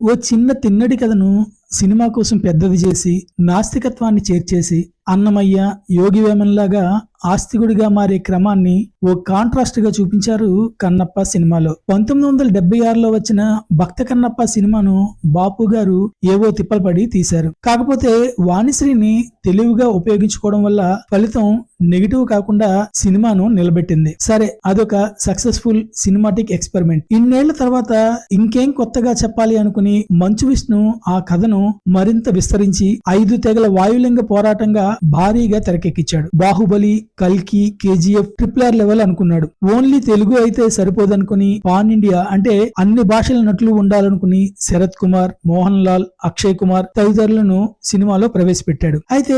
ఓ చిన్న తిన్నడి కథను సినిమా కోసం పెద్దది చేసి నాస్తికత్వాన్ని చేర్చేసి అన్నమయ్య యోగి వేమన్లాగా ఆస్తికుడిగా మారే క్రమాన్ని ఓ కాంట్రాస్ట్గా చూపించారు కన్నప్ప సినిమాలో. పంతొమ్మిది వందల డెబ్బై ఆరులో వచ్చిన భక్త కన్నప్ప సినిమాను బాపు గారు ఏవో తిప్పలపడి తీశారు. కాకపోతే వాణిశ్రీని తెలివిగా ఉపయోగించుకోవడం వల్ల ఫలితం నెగిటివ్ కాకుండా సినిమాను నిలబెట్టింది. సరే అదొక సక్సెస్ఫుల్ సినిమాటిక్ ఎక్స్పెరిమెంట్. ఇన్నేళ్ళ తర్వాత ఇంకేం కొత్తగా చెప్పాలి అనుకుని మంచు విష్ణు ఆ కథను మరింత విస్తరించి ఐదు తెగల వాయులింగ పోరాటంగా భారీగా తెరకెక్కించాడు. బాహుబలి కల్కి కేజీఎఫ్ ట్రిప్లర్ లెవెల్ అనుకున్నాడు. ఓన్లీ తెలుగు అయితే సరిపోదనుకుని పాన్ ఇండియా అంటే అన్ని భాషల నటులు ఉండాలనుకుని శరత్ కుమార్ మోహన్ లాల్ అక్షయ్ కుమార్ తదితరులను సినిమాలో ప్రవేశపెట్టాడు. అయితే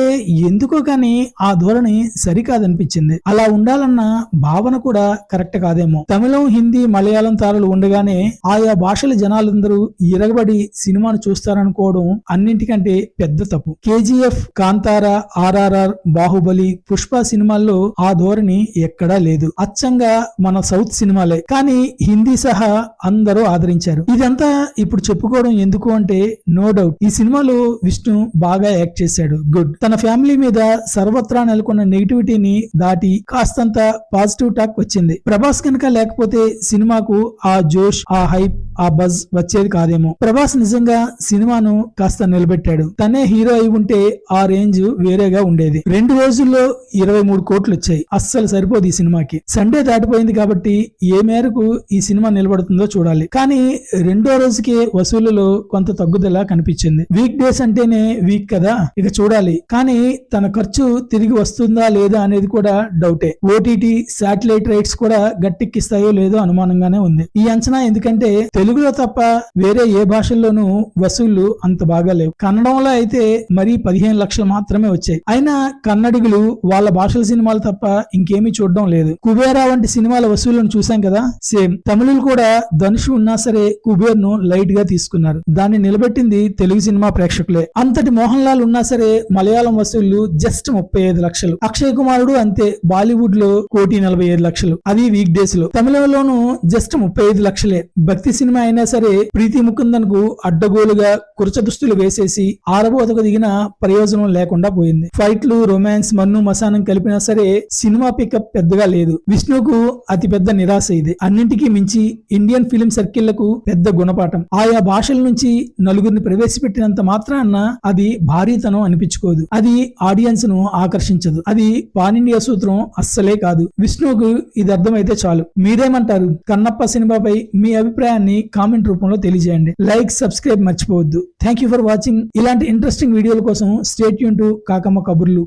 ఎందుకో కానీ ఆ ధోరణి సరికాదనిపించింది. అలా ఉండాలన్న భావన కూడా కరెక్ట్ కాదేమో. తమిళం హిందీ మలయాళం తారలు ఉండగానే ఆయా భాషల జనాలందరూ ఇరగబడి సినిమాను చూస్తారనుకోవడం అన్నింటికంటే పెద్ద తప్పు. కేజీఎఫ్ కాంతారా ఆర్ఆర్ఆర్ బాహుబలి పుష్ప సినిమాల్లో ఆ ధోరణి ఎక్కడా లేదు. అచ్చంగా మన సౌత్ సినిమాలే. కానీ హిందీ సహా అందరూ ఆదరించారు. ఇదంతా ఇప్పుడు చెప్పుకోవడం ఎందుకు అంటే నో డౌట్. ఈ సినిమాలో విష్ణు బాగా యాక్ట్ చేశాడు. గుడ్. తన ఫ్యామిలీ మీద సర్వత్రా నెలకొన్న నెగిటివిటీని దాటి కాస్తంత పాజిటివ్ టాక్ వచ్చింది. ప్రభాస్ కనుక లేకపోతే సినిమాకు ఆ జోష్ ఆ హైప్ ఆ బజ్ వచ్చేది కాదేమో. ప్రభాస్ నిజంగా సినిమాను కాస్త నిలబెట్టాడు. తనే హీరో అయి ఉంటే ఆ రేంజ్ వేరేగా ఉండేది. రెండు రోజుల్లో ఇరవై మూడు కోట్లు వచ్చాయి అస్సలు సరిపోదు ఈ సినిమాకి. సండే దాటిపోయింది కాబట్టి ఏ మేరకు ఈ సినిమా నిలబడుతుందో చూడాలి. కానీ రెండో రోజుకే వసూళ్ళలో కొంత తగ్గుదల కనిపించింది. వీక్ డేస్ అంటేనే వీక్ కదా? ఇక చూడాలి. కానీ తన ఖర్చు తిరిగి వస్తుందా లేదా అనేది కూడా డౌటే. ఓటీటీ శాటిలైట్ రైట్స్ కూడా గట్టెక్కిస్తాయో లేదో అనుమానంగానే ఉంది. ఈ అంచనా ఎందుకంటే తెలుగులో తప్ప వేరే ఏ భాషల్లోనూ వసూళ్ళు అంత బాగా లేవు. కన్నడంలో అయితే మరీ పదిహేను లక్షలు మాత్రమే వచ్చాయి. అయినా కన్నడిగులు వాళ్ళ భాషల సినిమాలు తప్ప ఇంకేమీ చూడడం లేదు. కుబేరా వంటి సినిమాల వసూళ్ళను చూసాం కదా? సేమ్. తమిళులు కూడా ధనుషు ఉన్నా సరే కుబేర్ను లైట్గా తీసుకున్నారు. దాన్ని నిలబెట్టింది తెలుగు సినిమా ప్రేక్షకులే. అంతటి మోహన్ లాల్ ఉన్నా సరే మలయాళం వసూళ్ళు జస్ట్ ముప్పై ఐదు లక్షలు. అక్షయ్ కుమారుడు అంతే. బాలీవుడ్లో కోటి నలభై ఐదు లక్షలు. అది వీక్ డేస్లో తమిళంలోనూ జస్ట్ ముప్పై ఐదు లక్షలే. భక్తి సినిమా అయినా సరే ప్రీతి ముకుందన్కు అడ్డగోలుగా కురచ దుస్తులు వేసేసి ఆరబోతకు దిగిన ప్రయోజనం లేకుండా పోయింది. ఫైట్లు రొమాన్స్ మన్ను మసానం కలిపినా సరే సినిమా పికప్ పెద్దగా లేదు. విష్ణుకు అతి పెద్ద నిరాశ ఇది. అన్నింటికీ మించి ఇండియన్ ఫిలిం సర్కిళ్ళకు పెద్ద గుణపాఠం. ఆయా భాషల నుంచి నలుగురిని ప్రవేశపెట్టినంత మాత్రాన అది భారీతనం అనిపించుకోదు. అది ఆడియన్స్ను ఆకర్షించదు. అది పానిండియా సూత్రం అస్సలే కాదు. విష్ణుకు ఇది అర్థమైతే చాలు. మీరేమంటారు? కన్నప్ప సినిమాపై మీ అభిప్రాయాన్ని కామెంట్ రూపంలో తెలియజేయండి. లైక్ సబ్స్క్రైబ్ మర్చిపోవద్దు. థ్యాంక్ యూ ఫర్ వాచింగ్ ఇలాంటి ఇంట్రెస్టింగ్ వీడియోల కోసం స్టేట్ యూన్ టు కాకమ్మ కబుర్లు.